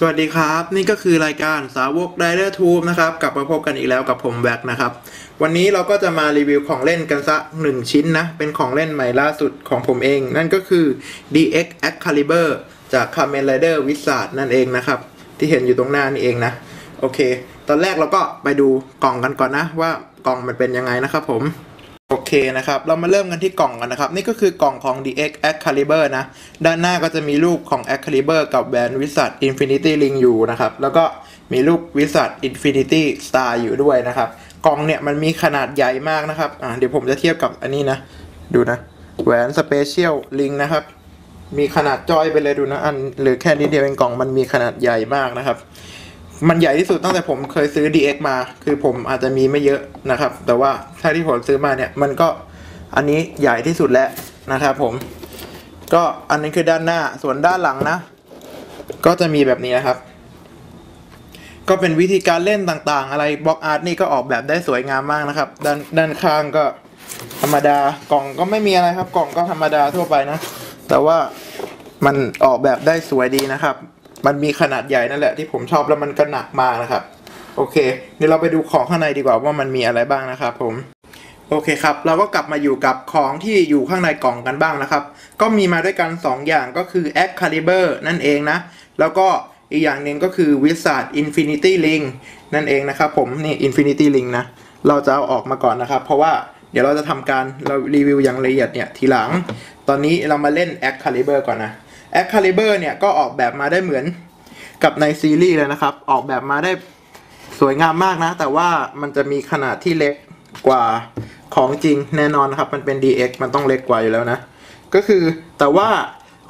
สวัสดีครับ นี่ก็คือรายการสาวก Rider Tube นะครับ กลับมาพบกันอีกแล้วกับผมแบกนะครับ วันนี้เราก็จะมารีวิวของเล่นกันสักหนึ่งชิ้นนะ เป็นของเล่นใหม่ล่าสุดของผมเอง นั่นก็คือ DX Excalibur จาก Kamen Rider Wizard นั่นเองนะครับ ที่เห็นอยู่ตรงหน้านี่เองนะ โอเค ตอนแรกเราก็ไปดูกล่องกันก่อนนะว่ากล่องมันเป็นยังไงนะครับผม เคนะครับ เรามาเริ่มกันที่กล่องกันนะครับ นี่ก็คือกล่องของ DX Excalibur นะ ด้านหน้าก็จะมีรูปของ Excalibur กับแหวน Wizard Infinity Ring อยู่นะครับ แล้วก็มีรูป Wizard Infinity Star อยู่ด้วยนะครับ กล่องเนี่ยมันมีขนาดใหญ่มากนะครับ อ่าเดี๋ยวผมจะเทียบกับอันนี้นะ ดูนะ แหวน Special Ring นะครับ มีขนาดจอยไปเลยดูนะ อันหรือแค่นิดเดียวเองกล่องมันมีขนาดใหญ่มากนะครับ มันใหญ่ที่สุดตั้งแต่ผมเคยซื้อ DX มา คือผมอาจจะมีไม่เยอะนะครับ แต่ว่าถ้าที่ผมซื้อมาเนี่ย มันก็อันนี้ใหญ่ที่สุดแล้วนะครับผม ก็อันนี้คือด้านหน้า ส่วนด้านหลังนะ ก็จะมีแบบนี้นะครับ ก็เป็นวิธีการเล่นต่างๆ อะไรบล็อกอาร์ตนี่ก็ออกแบบได้สวยงามมากนะครับ ด้านด้านข้างก็ธรรมดากล่องก็ไม่มีอะไรครับ กล่องก็ธรรมดาทั่วไปนะ แต่ว่ามันออกแบบได้สวยดีนะครับ มันมีขนาดใหญ่นั่นแหละที่ผมชอบแล้วมันก็หนักมากนะครับ โอเคเดี๋ยวเราไปดูของข้างในดีกว่าว่ามันมีอะไรบ้างนะครับผมโอเคครับ เราก็กลับมาอยู่กับของที่อยู่ข้างในกล่องกันบ้างนะครับ ก็มีมาด้วยกัน 2 อย่างก็คือ Excalibur นั่นเองนะ แล้วก็อีกอย่างหนึ่งก็คือ Wizard Infinity Ring นั่นเองนะครับผมนี่ Infinity Ring นะ เราจะเอาออกมาก่อนนะครับ เพราะว่าเดี๋ยวเราจะทำการเรารีวิวอย่างละเอียดเนี่ยทีหลัง ตอนนี้เรามาเล่น Excalibur ก่อนนะ Excalibur เนี่ยก็ออกแบบมาได้เหมือนกับในซีรีส์เลยนะครับ ออกแบบมาได้สวยงามมากนะ แต่ว่ามันจะมีขนาดที่เล็กกว่าของจริงแน่นอนนะครับ มันเป็น DX มันต้องเล็กกว่าอยู่แล้วนะ ก็คือแต่ว่า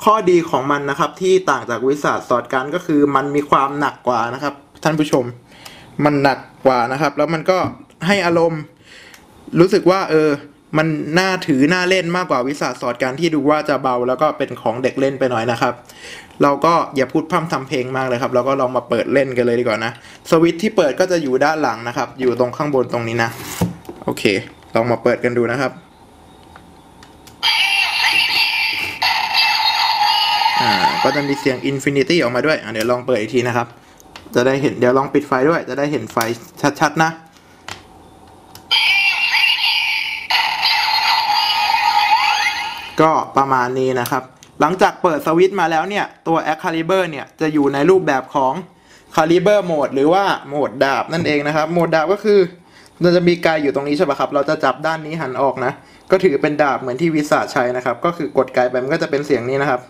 ข้อดีของมันนะครับที่ต่างจากวิสาสอดการก็คือมันมีความหนักกว่านะครับ ท่านผู้ชม มันหนักกว่านะครับ แล้วมันก็ให้อารมณ์รู้สึกว่าเออ มันน่าถือน่าเล่นมากกว่าวิสาสอดการที่ดูว่าจะเบาแล้วก็เป็นของเด็กเล่นไปหน่อยนะครับ เราก็อย่าพูดพร่ำทำเพลงมากเลยครับ เราก็ลองมาเปิดเล่นกันเลยดีกว่านะ สวิตที่เปิดก็จะอยู่ด้านหลังนะครับ อยู่ตรงข้างบนตรงนี้นะ โอเค ลองมาเปิดกันดูนะครับอ่าก็จะมีเสียง Infinity ออกมาด้วยอ่าเดี๋ยวลองเปิดอีกทีนะครับ จะได้เห็นเดี๋ยวลองปิดไฟด้วย จะได้เห็นไฟชัดๆนะ ก็ประมาณนี้นะครับ หลังจากเปิดสวิตช์มาแล้วเนี่ย ตัว Excalibur เนี่ย จะอยู่ในรูปแบบของ Caliber Mode หรือว่าโหมดดาบนั่นเองนะครับ โหมดดาบก็คือเราจะมีกายอยู่ตรงนี้ใช่ปะครับ เราจะจับด้านนี้หันออกนะ ก็ถือเป็นดาบเหมือนที่วิสาใช้นะครับ ก็คือกดกายไปมันก็จะเป็นเสียงนี้นะครับ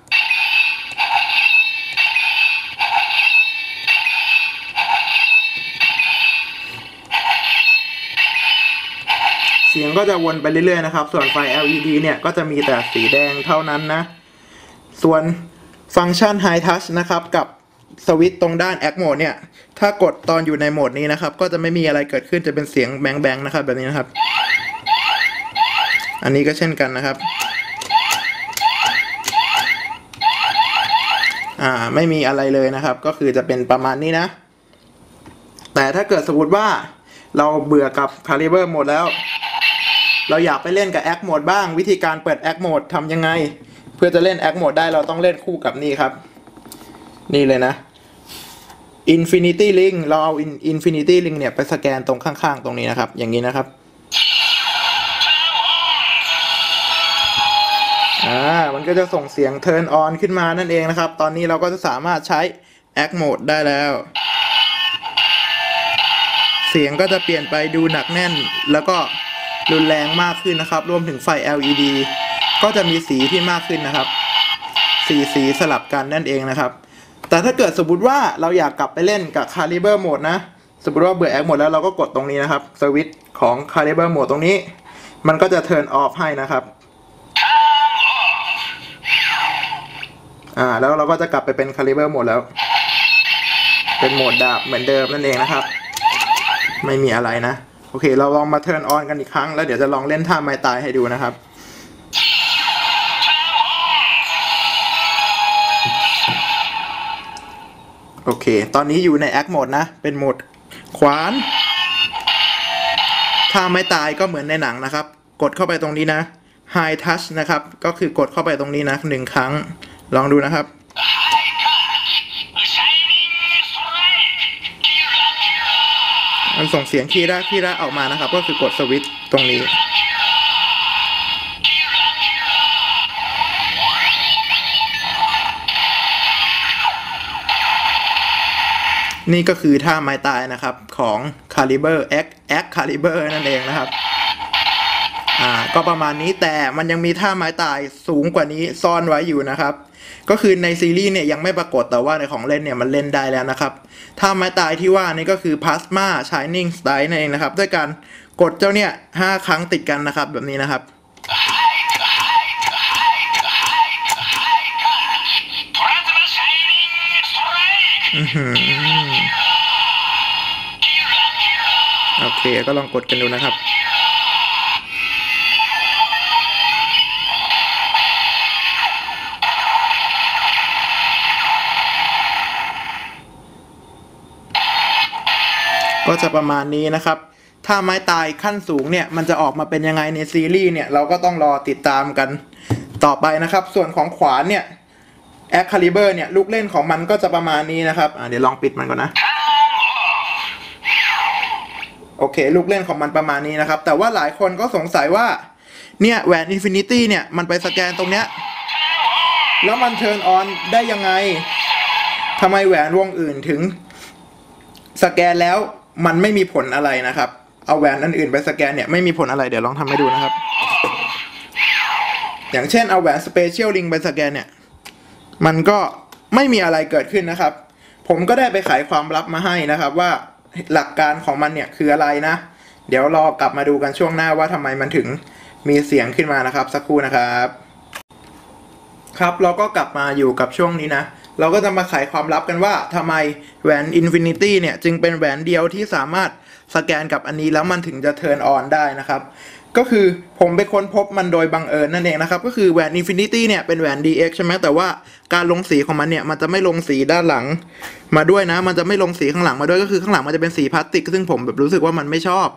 สียงก็จะวนไปเรื่อยๆนะครับ ส่วนไฟ LED เนี่ยก็จะมีแต่สีแดงเท่านั้นนะ ส่วนฟังก์ชัน High Touch นะครับ กับสวิตช์ตรงด้าน Act Mode เนี่ย ถ้ากดตอนอยู่ในโหมดนี้นะครับ ก็จะไม่มีอะไรเกิดขึ้นจะเป็นเสียงแบงแบงนะครับ แบบนี้นะครับ อันนี้ก็เช่นกันนะครับอ่าไม่มีอะไรเลยนะครับ ก็คือจะเป็นประมาณนี้นะ แต่ถ้าเกิดสมมติว่าเราเบื่อกับ Caliber หมดแล้ว เราอยากไปเล่นกับ Act Mode บ้าง วิธีการเปิด Act Mode ทำยังไง เพื่อจะเล่น Act Mode ได้เราต้องเล่นคู่กับนี่ครับ นี่เลยนะ Infinity Link เราเอา Infinity Link เนี่ยไปสแกนตรงข้างๆ ตรงนี้นะครับ อย่างนี้นะครับอ่ามันก็จะส่งเสียง Turn On ขึ้นมานั่นเองนะครับ ตอนนี้เราก็จะสามารถใช้ Act Mode ได้แล้ว เสียงก็จะเปลี่ยนไปดูหนักแน่นแล้วก็ รุนแรงมากขึ้นนะครับ รวมถึงไฟ LED ก็จะมีสีที่มากขึ้นนะครับ สีสีสลับกันนั่นเองนะครับ แต่ถ้าเกิดสมมติว่าเราอยากกลับไปเล่นกับ Caliber Mode นะ สมมติว่าเบื่อแอคหมดแล้วเราก็กดตรงนี้นะครับ สวิตช์ของ Caliber Mode ตรงนี้ มันก็จะ turn off ให้นะครับอ่าแล้วเราก็จะกลับไปเป็น Caliber Mode แล้ว เป็นโหมดดาบเหมือนเดิมนั่นเองนะครับ ไม่มีอะไรนะ อเค เราลองมา turn on กันอีกครั้ง แล้วเดี๋ยวจะลองเล่นท่าไม้ตายให้ดูนะครับโอเค ตอนนี้อยู่ใน Act Mode นะ เป็นโหมดขวาน ถ้าไม่ตายก็เหมือนในหนังนะครับ กดเข้าไปตรงนี้นะ High Touch นะครับ ก็คือกดเข้าไปตรงนี้นะหนึ่งครั้ง ลองดูนะครับ มันส่งเสียงคีระคีระออกมานะครับ ก็คือกดสวิตช์ตรงนี้ นี่ก็คือท่าไม้ตายนะครับของ Caliber X X Caliber นั่นเองนะครับอ่าก็ประมาณนี้แต่มันยังมีท่าไม้ตายสูงกว่านี้ซ่อนไว้อยู่นะครับ ก็คือในซีรีส์เนี่ยยังไม่ปรากฏแต่ว่าในของเล่นเนี่ยมันเล่นได้แล้วนะครับ ถ้าไม้ตายที่ว่านี่ก็คือ Plasma Shining Strike นั่นเองนะครับ ด้วยการกดเจ้าเนี่ยห้าครั้งติดกันนะครับแบบนี้นะครับ โอเค ก็ลองกดกันดูนะครับ จะประมาณนี้นะครับ ถ้าไม้ตายขั้นสูงเนี่ย มันจะออกมาเป็นยังไงในซีรีส์เนี่ย เราก็ต้องรอติดตามกันต่อไปนะครับ ส่วนของขวานเนี่ยแอคคาลิเบอร์เนี่ย ลูกเล่นของมันก็จะประมาณนี้นะครับเดี๋ยวลองปิดมันก่อนนะ โอเค ลูกเล่นของมันประมาณนี้นะครับ แต่ว่าหลายคนก็สงสัยว่า เนี่ยแหวนอินฟินิตี้เนี่ย มันไปสแกนตรงเนี้ย แล้วมันเทิร์นออนได้ยังไงทำไมแหวนวงอื่นถึง สแกนแล้ว มันไม่มีผลอะไรนะครับ เอาแหวนอันอื่นไปสแกนเนี่ยไม่มีผลอะไรเดี๋ยวลองทำให้ดูนะครับ อย่างเช่นเอาแหวนสเปเชียลลิงไปสแกนเนี่ย มันก็ไม่มีอะไรเกิดขึ้นนะครับ ผมก็ได้ไปไขความลับมาให้นะครับ ว่าหลักการของมันเนี่ยคืออะไรนะ เดี๋ยวรอกลับมาดูกันช่วงหน้าว่าทำไมมันถึงมีเสียงขึ้นมานะครับ สักครู่นะครับ ครับเราก็กลับมาอยู่กับช่วงนี้นะ เราก็จะมาไขความลับกันว่าทำไมแหวน Infinity เนี่ย จึงเป็นแหวนเดียวที่สามารถสแกนกับอันนี้แล้วมันถึงจะ turn on ได้นะครับ ก็คือผมไปค้นพบมันโดยบังเอิญนั่นเองนะครับ ก็คือแหวน Infinity เนี่ย เป็นแหวน DX ใช่ไหมแต่ว่าการลงสีของมันเนี่ย มันจะไม่ลงสีด้านหลังมาด้วยนะ มันจะไม่ลงสีข้างหลังมาด้วยก็คือข้างหลังมันจะเป็นสีพลาสติก ซึ่งผมแบบรู้สึกว่ามันไม่ชอบ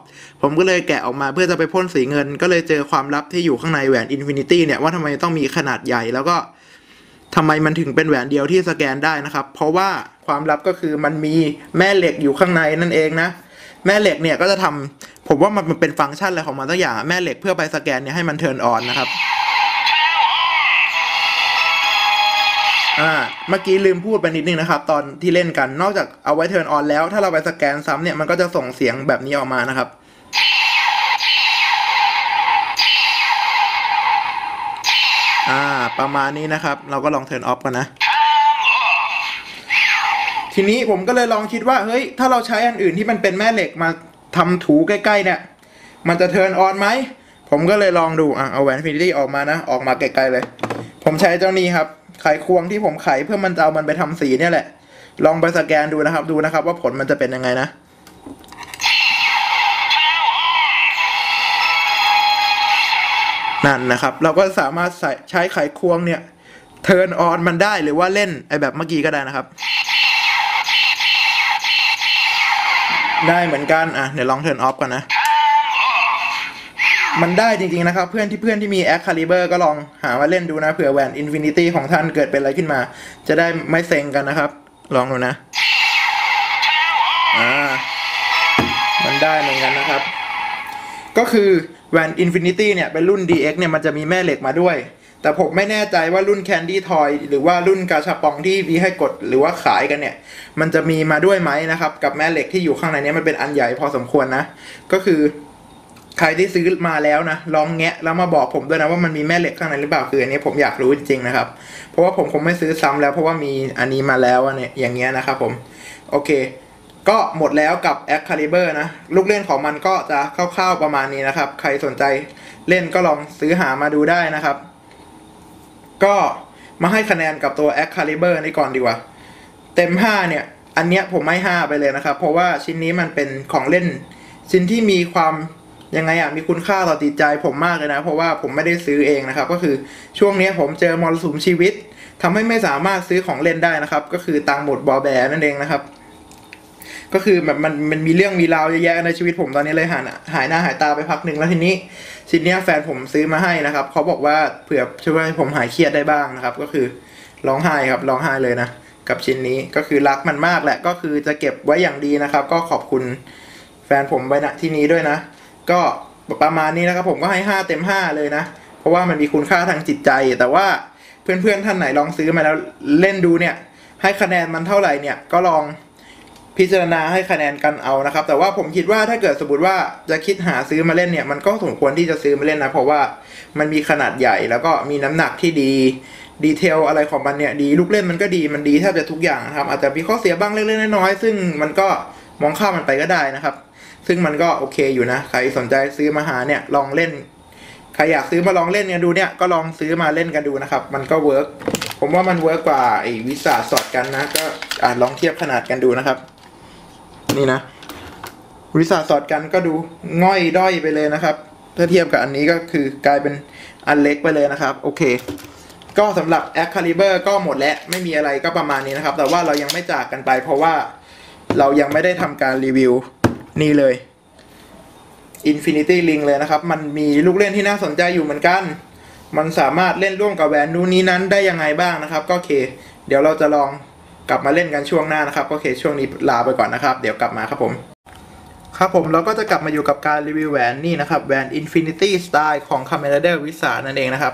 ผมก็เลยแกะออกมาเพื่อจะไปพ่นสีเงิน ก็เลยเจอความลับที่อยู่ข้างในแหวน Infinity เนี่ยว่าทำไมต้องมีขนาดใหญ่แล้วก็ ทำไมมันถึงเป็นแหวนเดียวที่สแกนได้นะครับ เพราะว่าความลับก็คือมันมีแม่เหล็กอยู่ข้างในนั่นเองนะ แม่เหล็กเนี่ยก็จะทำผมว่ามันเป็นฟังก์ชันอะไรของมันสักอย่างแม่เหล็กเพื่อไปสแกนเนี่ยให้มันเทิร์นออนนะครับอ่าเมื่อกี้ลืมพูดไปนิดนึงนะครับ ตอนที่เล่นกันนอกจากเอาไว้เทิร์นออนแล้ว ถ้าเราไปสแกนซ้ำเนี่ยมันก็จะส่งเสียงแบบนี้ออกมานะครับ อ่า ประมาณนี้นะครับ เราก็ลองเทิร์นออฟกันนะ ทีนี้ผมก็เลยลองคิดว่า เฮ้ย ถ้าเราใช้อันอื่นที่มันเป็นแม่เหล็กมาทำถูใกล้ๆเนี่ย มันจะเทิร์นออนไหม ผมก็เลยลองดู อะ เอาแหวนฟินิตี้ออกมานะ ออกมาไกลๆเลย ผมใช้เจ้านี้ครับ ไขควงที่ผมไขเพื่อมันจะเอามันไปทำสีเนี่ยแหละ ลองไปสแกนดูนะครับ ดูนะครับ ว่าผลมันจะเป็นยังไงนะ นั่นนะครับ เราก็สามารถใส่ใช้ไขควงเนี่ยเทิร์นออนมันได้หรือว่าเล่นไอแบบเมื่อกี้ก็ได้นะครับ ได้เหมือนกัน อะ เดี๋ยวลองเทิร์นออฟก่อนนะ มันได้จริงๆนะครับ เพื่อนที่เพื่อนที่มีแอคคาลิเบอร์ก็ลองหามาเล่นดูนะเผื่อแหวนอินฟินิตี้ของท่านเกิดเป็นอะไรขึ้นมา จะได้ไม่เซ็งกันนะครับ ลองดูนะ อ่า มันได้เหมือนกันนะครับ ก็คือ แวน Infinity เนี่ยเป็นรุ่น DX เนี่ยมันจะมีแม่เหล็กมาด้วย แต่ผมไม่แน่ใจว่ารุ่น Candy Toy หรือว่ารุ่นกาชาปองที่มีให้กดหรือว่าขายกันเนี่ย มันจะมีมาด้วยไหมนะครับ กับแม่เหล็กที่อยู่ข้างในเนี้มันเป็นอันใหญ่พอสมควรนะ ก็คือใครที่ซื้อมาแล้วนะลองแงะแล้วมาบอกผมด้วยนะว่ามันมีแม่เหล็กข้างในหรือเปล่าคืออันนี้ผมอยากรู้จริงๆนะครับ เพราะว่าผมคงไม่ซื้อซ้ำแล้วเพราะว่ามีอันนี้มาแล้วอะเนี่ยอย่างเงี้ยนะครับผมโอเค ก็หมดแล้วกับ a c c a l i b u r นะ ลูกเล่นของมันก็จะคร่าวๆประมาณนี้นะครับ ใครสนใจเล่นก็ลองซื้อหามาดูได้นะครับ ก็มาให้คะแนนกับตัว a c c a l i b u r นี่ก่อนดีกว่า เต็ม 5 เนี่ย อันเนี้ยผมให้5ไปเลยนะครับ เพราะว่าชิ้นนี้มันเป็นของเล่น ชิ้นที่มีความยังไงอะมีคุณค่าต่อจิตใจผมมากเลยนะ เพราะว่าผมไม่ได้ซื้อเองนะครับ ก็คือช่วงนี้ผมเจอมรสุมชีวิตทำให้ไม่สามารถซื้อของเล่นได้นะครับ ก็คือตังหมดบอแบนั่นเองนะครับ ก็คือแบบมันมันมีเรื่องมีราวเยอะแยะในชีวิตผมตอนนี้เลยหายหายหน้าหายตาไปพักหนึ่งแล้วทีนี้ชิ้นนี้แฟนผมซื้อมาให้นะครับเขาบอกว่าเผื่อช่วยผมหายเครียดได้บ้างนะครับ ก็คือร้องไห้ครับร้องไห้เลยนะกับชิ้นนี้ก็คือรักมันมากแหละก็คือจะเก็บไว้อย่างดีนะครับ ก็ขอบคุณแฟนผมไว้ณที่นี้ด้วยนะ ก็ประมาณนี้นะครับ ผมก็ให้ห้าเต็มห้าเลยนะ เพราะว่ามันมีคุณค่าทางจิตใจ แต่ว่าเพื่อนๆท่านไหนลองซื้อมาแล้วเล่นดูเนี่ย ให้คะแนนมันเท่าไหร่เนี่ยก็ลอง พิจารณาให้คะแนนกันเอานะครับ แต่ว่าผมคิดว่าถ้าเกิดสมมติว่าจะคิดหาซื้อมาเล่นเนี่ย มันก็สมควรที่จะซื้อมาเล่นนะ เพราะว่ามันมีขนาดใหญ่แล้วก็มีน้ำหนักที่ดีดีเทลอะไรของมันเนี่ยดีลูกเล่นมันก็ดีมันดีแทบจะทุกอย่างนะครับอาจจะมีข้อเสียบ้างเล็กๆน้อยๆซึ่งมันก็มองข้ามมันไปก็ได้นะครับ ซึ่งมันก็โอเคอยู่นะ ใครสนใจซื้อมาหาเนี่ยลองเล่น ใครอยากซื้อมาลองเล่นกันดูเนี่ยก็ลองซื้อมาเล่นกันดูนะครับ มันก็เวิร์กผมว่ามันเวิร์กกว่าไอ้วิสาสอดกันนะ ก็อ่าลองเทียบขนาดกันดูนะครับ นี่นะวิสาสอดกันก็ดูง่อยด้อยไปเลยนะครับ ถ้าเทียบกับอันนี้ก็คือกลายเป็นอันเล็กไปเลยนะครับ โอเค ก็สำหรับ a c c a l i b e r ก็หมดแล้วไม่มีอะไรก็ประมาณนี้นะครับ แต่ว่าเรายังไม่จากกันไป เพราะว่าเรายังไม่ได้ทำการรีวิวนี่เลย Infinity Ring เลยนะครับ มันมีลูกเล่นที่น่าสนใจอยู่เหมือนกัน มันสามารถเล่นร่วมกับแหวนนู้นนี้นั้นได้ยังไงบ้างนะครับ ก็โอเค เดี๋ยวเราจะลอง กลับมาเล่นกันช่วงหน้านะครับก็โอเค ช่วงนี้ลาไปก่อนนะครับ เดี๋ยวกลับมาครับผม ครับผมเราก็จะกลับมาอยู่กับการรีวิวแหวนนี่นะครับ แหวน Infinity Style ของ c a m e r a d e r Wizard นั่นเองนะครับ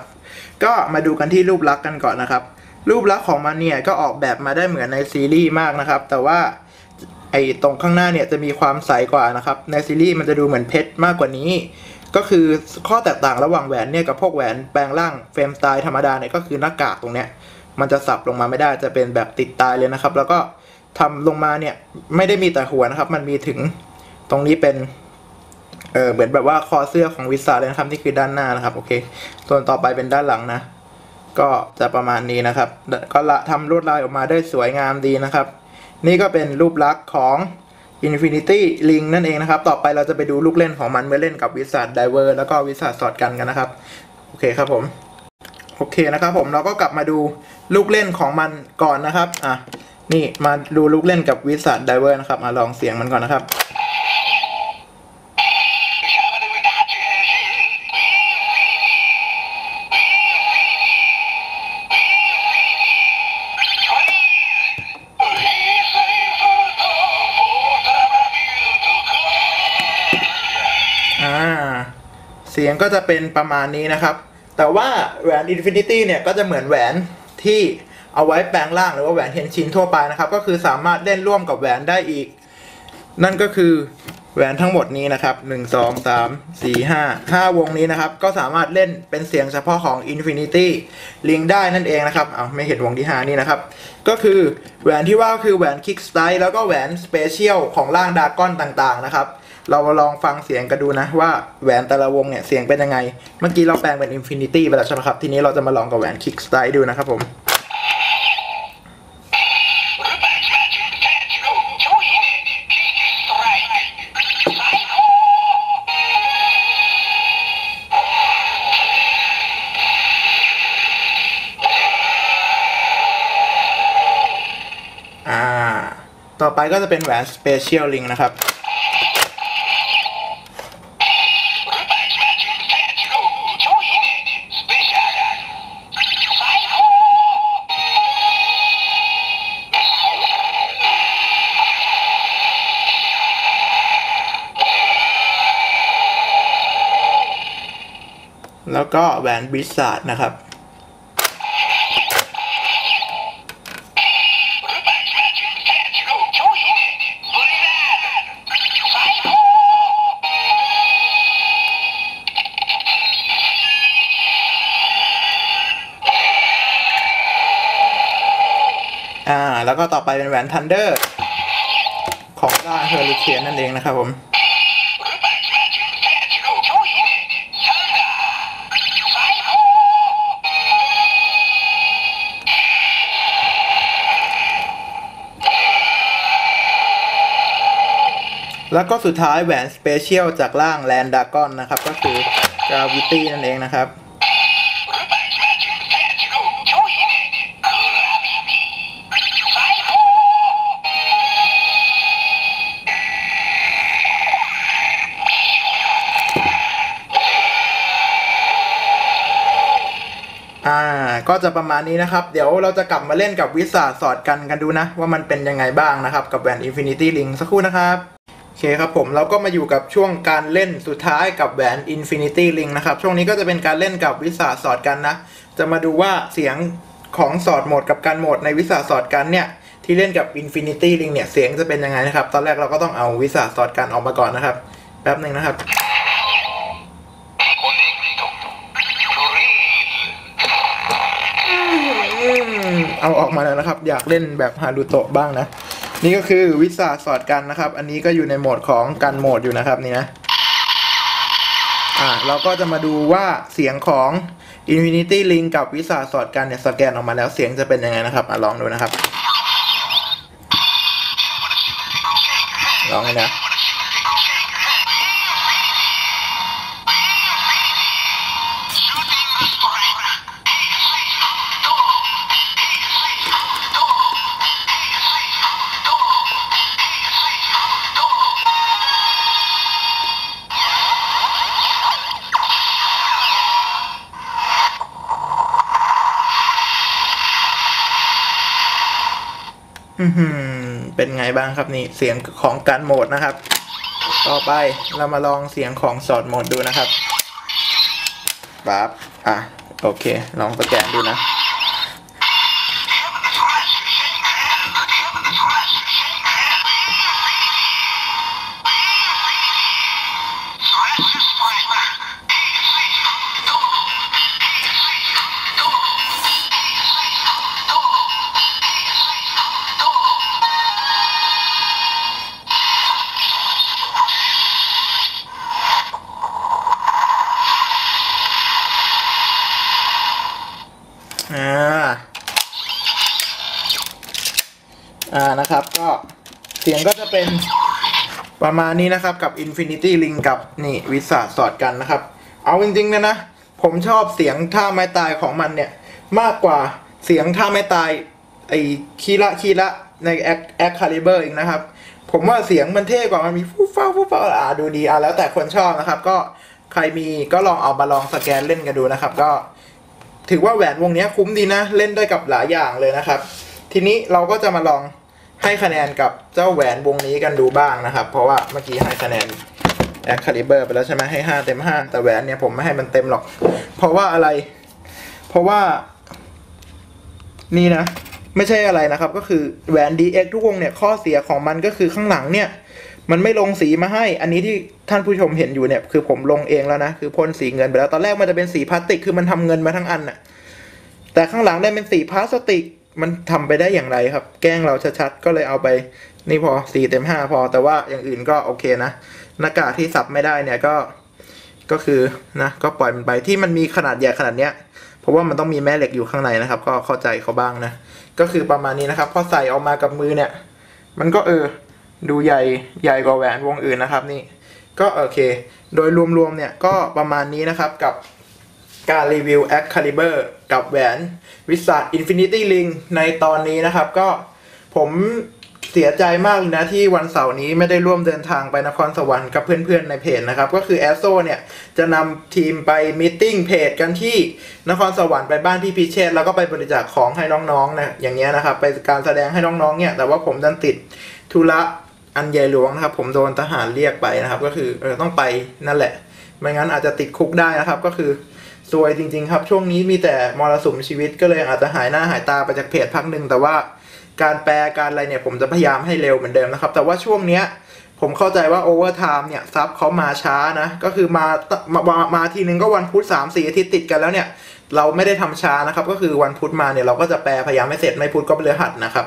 ก็มาดูกันที่รูปลักษณ์กันก่อนนะครับ รูปลักษณ์ของมันเนี่ยก็ออกแบบมาได้เหมือนในซีรีส์มากนะครับ แต่ว่าไอ้ตรงข้างหน้าเนี่ยจะมีความใสกว่านะครับ ในซีรีส์มันจะดูเหมือนเพชรมากกว่านี้ ก็คือข้อแตกต่างระหว่างแหวนเนี่ยกับพวกแหวนแปลงร่างเฟรมสไตล์ธรรมดาเนี่ยก็คือหน้ากากตรงเนี้ย มันจะสับลงมาไม่ได้จะเป็นแบบติดตายเลยนะครับ แล้วก็ทำลงมาเนี่ยไม่ได้มีแต่หัวนะครับ มันมีถึงตรงนี้เป็นเออเหมือนแบบว่าคอเสื้อของวิสาเลยนะครับนี่คือด้านหน้านะครับโอเค ส่วนต่อไปเป็นด้านหลังนะ ก็จะประมาณนี้นะครับ ก็ละทำลวดลายออกมาได้สวยงามดีนะครับ นี่ก็เป็นรูปลักษณ์ของ Infinity Ring นั่นเองนะครับ ต่อไปเราจะไปดูลูกเล่นของมันเมื่อเล่นกับวิสาดไดเวอร์แล้วก็วิสาดสอดกันกันนะครับ โอเคครับผม โอเคนะครับผมเราก็กลับมาดู ลูกเล่นของมันก่อนนะครับ อะ นี่มาดูลูกเล่นกับวิสาดไดเวอร์นะครับ มาลองเสียงมันก่อนนะครับ อ่า เสียงก็จะเป็นประมาณนี้นะครับ แต่ว่าแหวน Infinity เนี่ยก็จะเหมือนแหวน ที่เอาไว้แปลงร่างหรือว่าแหวนเทนชินทั่วไปนะครับ ก็คือสามารถเล่นร่วมกับแหวนได้อีก นั่นก็คือแหวนทั้งหมดนี้นะครับ 1 2 3 4 5 5 วงนี้นะครับ ก็สามารถเล่นเป็นเสียงเฉพาะของ Infinity Ring ได้นั่นเองนะครับ เอาไม่เห็นวงที่ 5 นี่นะครับ ก็คือแหวนที่ว่าคือแหวน Kick Style แล้วก็แหวน Special ของร่างดากอนต่างๆนะครับ เราลองฟังเสียงกันดูนะว่าแหวนแต่ละวงเนี่ยเสียงเป็นยังไง เมื่อกี้เราแปลงเป็น Infinity ไปแล้วใช่ไหมครับ ทีนี้เราจะมาลองกับแหวน Kick Style ดูนะครับผมอ่าต่อไปก็จะเป็นแหวน Special Ring นะครับ ก็แหวนบิสซาดนะครับอ่า แล้วก็ต่อไปเป็นแหวนทันเดอร์ ของร่าเฮอริเคนนั่นเองนะครับผม แล้วก็สุดท้ายแหวนสเปเชียลจากร่างแลนดากอนนะครับ ก็คือกราวิตี้นั่นเองนะครับ อ่า ก็จะประมาณนี้นะครับ เดี๋ยวเราจะกลับมาเล่นกับวิสาสอดกันกันดูนะ ว่ามันเป็นยังไงบ้างนะครับ กับแหวน Infinity Ring สักครู่นะครับ โอเคครับผมเราก็มาอยู่กับช่วงการเล่นสุดท้ายกับแหวน Infinity Ring นะครับ ช่วงนี้ก็จะเป็นการเล่นกับวิสาสอดกันนะ จะมาดูว่าเสียงของสอดโหมดกับการโหมดในวิสาสอดกันเนี่ย ที่เล่นกับ Infinity Ring เนี่ย เสียงจะเป็นยังไงนะครับ ตอนแรกเราก็ต้องเอาวิสาสอดกันออกมาก่อนนะครับ แป๊บหนึ่งนะครับ Connecto. Thrill. อืมเอาออกมาแล้วนะครับ อยากเล่นแบบฮารุโตะบ้างนะ นี่ก็คือวิสาสอดกันนะครับ อันนี้ก็อยู่ในโหมดของการโหมดอยู่นะครับนี่นะอ่าเราก็จะมาดูว่าเสียงของ Infinity Link กับวิสาสอดกันเนี่ยสแกนออกมาแล้วเสียงจะเป็นยังไงนะครับอะลองดูนะครับ ลองเลยนะ เป็นไงบ้างครับนี่เสียงของการโหมดนะครับ ต่อไปเรามาลองเสียงของสอดโหมดดูนะครับปั๊บอะ โอเค ลองสแกนดูนะ อ่าอ่านะครับก็เสียงก็จะเป็นประมาณนี้นะครับกับ Infinity Ring กับนี่วิสาสอดกันนะครับ เอาจริงๆนะนะ ผมชอบเสียงท่าไม้ตายของมันเนี่ย มากกว่าเสียงท่าไม้ตายไอ้คีระคีระในแอคแอคคาลิเบอร์อีกนะครับ ผมว่าเสียงมันเท่กว่ามันมีฟูฟ้าฟูฟ้าอ่าดูดีอะแล้วแต่คนชอบนะครับ ก็ใครมีก็ลองเอามาลองสแกนเล่นกันดูนะครับ ก็ ถือว่าแหวนวงนี้คุ้มดีนะ เล่นได้กับหลายอย่างเลยนะครับ ทีนี้เราก็จะมาลองให้คะแนนกับเจ้าแหวนวงนี้กันดูบ้างนะครับ เพราะว่าเมื่อกี้ให้คะแนนแอคคาลิเบอร์ไปแล้วใช่ไหมให้ 5 เต็ม 5 แต่แหวนเนี่ยผมไม่ให้มันเต็มหรอก เพราะว่าอะไร เพราะว่า นี่นะ ไม่ใช่อะไรนะครับ ก็คือแหวน DX ทุกวงเนี่ย ข้อเสียของมันก็คือข้างหลังเนี่ย มันไม่ลงสีมาให้ อันนี้ที่ท่านผู้ชมเห็นอยู่เนี่ย คือผมลงเองแล้วนะ คือพ่นสีเงินไปแล้ว ตอนแรกมันจะเป็นสีพลาสติก คือมันทำเงินมาทั้งอันน่ะ แต่ข้างหลังได้เป็นสีพลาสติก มันทำไปได้อย่างไรครับ แกล้งเราชัดๆ ก็เลยเอาไป นี่พอสีเต็มห้าพอ แต่ว่าอย่างอื่นก็โอเคนะ หน้ากากที่สับไม่ได้เนี่ยก็ ก็คือนะ ก็ปล่อยมันไป ที่มันมีขนาดใหญ่ขนาดเนี้ย เพราะว่ามันต้องมีแม่เหล็กอยู่ข้างในนะครับ ก็เข้าใจเขาบ้างนะ ก็คือประมาณนี้นะครับ พอใส่ออกมากับมือเนี่ย มันก็เออ ดูใหญ่ใหญ่กว่าแหวนวงอื่นนะครับนี่ก็โอเค โดยรวมๆเนี่ยก็ประมาณนี้นะครับกับการรีวิว a c c a l i b u r กับแหวนวิสา Infinity Ring ในตอนนี้นะครับ ก็ผมเสียใจมากเลยนะที่วันเสาร์นี้ไม่ได้ร่วมเดินทางไปนครสวรรค์กับเพื่อนๆในเพจนะครับ ก็คือแอสโซเนี่ย จะนำทีมไปมิทติ้งเพจกันที่นครสวรรค์ไปบ้านพี่พิเชษแล้วก็ไปบริจาคของให้น้องๆนะอย่างเงี้ยนะครับ ไปการแสดงให้น้องๆเนี่ยแต่ว่าผมดันติดธุระ อันใหญ่หลวงนะครับ ผมโดนทหารเรียกไปนะครับ ก็คือเออต้องไปนั่นแหละ ไม่งั้นอาจจะติดคุกได้นะครับ ก็คือซวยจริง ๆ ครับ ช่วงนี้มีแต่มรสุมชีวิตก็เลยอาจจะหายหน้าหายตาไปจากเพจพักหนึ่งแต่ว่าการแปลการอะไรเนี่ยผมจะพยายามให้เร็วเหมือนเดิมนะครับ แต่ว่าช่วงเนี้ยผมเข้าใจว่าโอเวอร์ไทม์เนี่ยซับเขามาช้านะ ก็คือมามามามาทีนึงก็วันพุธสามสี่อาทิตย์ติดกันแล้วเนี่ย เราไม่ได้ทำช้านะครับ ก็คือวันพุธมาเนี่ยเราก็จะแปลพยายามให้เสร็จไม่พุธก็เปลือหัดนะครับ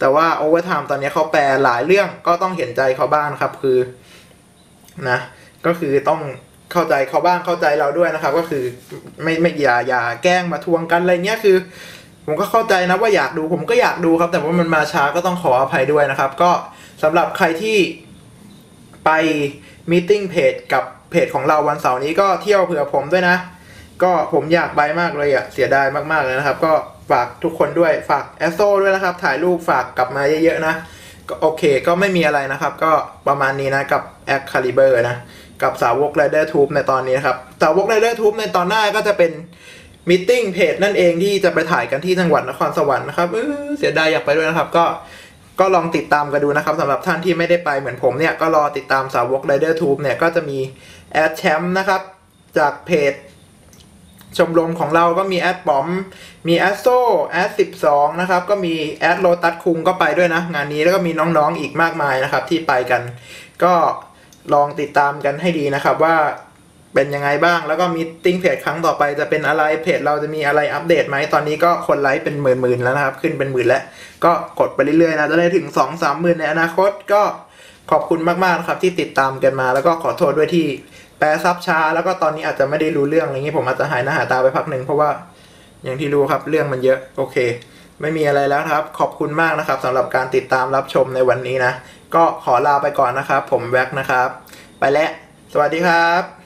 แต่ว่าโอเวอร์ไทม์ตอนนี้เขาแปลหลายเรื่องก็ต้องเห็นใจเขาบ้างครับ คือนะ ก็คือต้องเข้าใจเขาบ้างเข้าใจเราด้วยนะครับ ก็คือไม่ไม่อย่าอย่าแกล้งมาทวงกันอะไรเงี้ยคือ ผมก็เข้าใจนะว่าอยากดูผมก็อยากดูครับ แต่ว่ามันมาช้าก็ต้องขออภัยด้วยนะครับ ก็สำหรับใครที่ไปมีติ้งเพจกับเพจของเราวันเสาร์นี้ก็เที่ยวเผื่อผมด้วยนะ ก็ผมอยากไปมากเลยอะเสียดายมากๆเลยนะครับ ก็ ฝากทุกคนด้วยฝากแอสโซด้วยนะครับ ถ่ายรูปฝากกลับมาเยอะๆนะก็โอเคก็ไม่มีอะไรนะครับ ก็ประมาณนี้นะกับแอคคาลิเบอร์นะ กับสาวกไรเดอร์ทูบในตอนนี้นะครับ สาวกไรเดอร์ทูบในตอนหน้าก็จะเป็นมิทติ้งเพจนั่นเองที่จะไปถ่ายกันที่จังหวัดนครสวรรค์นะครับเออเสียดายอยากไปด้วยนะครับ ก็ก็ลองติดตามกันดูนะครับสำหรับท่านที่ไม่ได้ไปเหมือนผมเนี่ย ก็รอติดตามสาวก Rider Tube เนี่ยก็จะมีแอดแชมป์นะครับ จากเพจ ชมรมของเราก็มีแอดป๋อม มีแอดโซแอดสิบสองนะครับ ก็มีแอดโลตัสคุงก็ไปด้วยนะ งานนี้แล้วก็มีน้องๆอีกมากมายนะครับ ที่ไปกัน ก็ลองติดตามกันให้ดีนะครับว่าเป็นยังไงบ้าง แล้วก็มีติ้งเพจครั้งต่อไปจะเป็นอะไรเพจเราจะมีอะไรอัปเดตไหมตอนนี้ก็คนไลค์เป็นหมื่นๆแล้วนะครับ ขึ้นเป็นหมื่นแล้ว ก็กดไปเรื่อยๆนะจะได้ถึงสองสามหมื่นในอนาคตก็ขอบคุณมากๆนะครับที่ติดตามกันมา แล้วก็ขอโทษด้วยที่ แปลซับช้าแล้วก็ตอนนี้อาจจะไม่ได้รู้เรื่องอะไรเงี้ผมอาจจะหายหน้าหาตาไปพักหนึ่งเพราะว่าอย่างที่รู้ครับเรื่องมันเยอะโอเค ไม่มีอะไรแล้วครับ ขอบคุณมากนะครับสำหรับการติดตามรับชมในวันนี้นะ ก็ขอลาไปก่อนนะครับ ผมแว็กนะครับ ไปแล้วสวัสดีครับ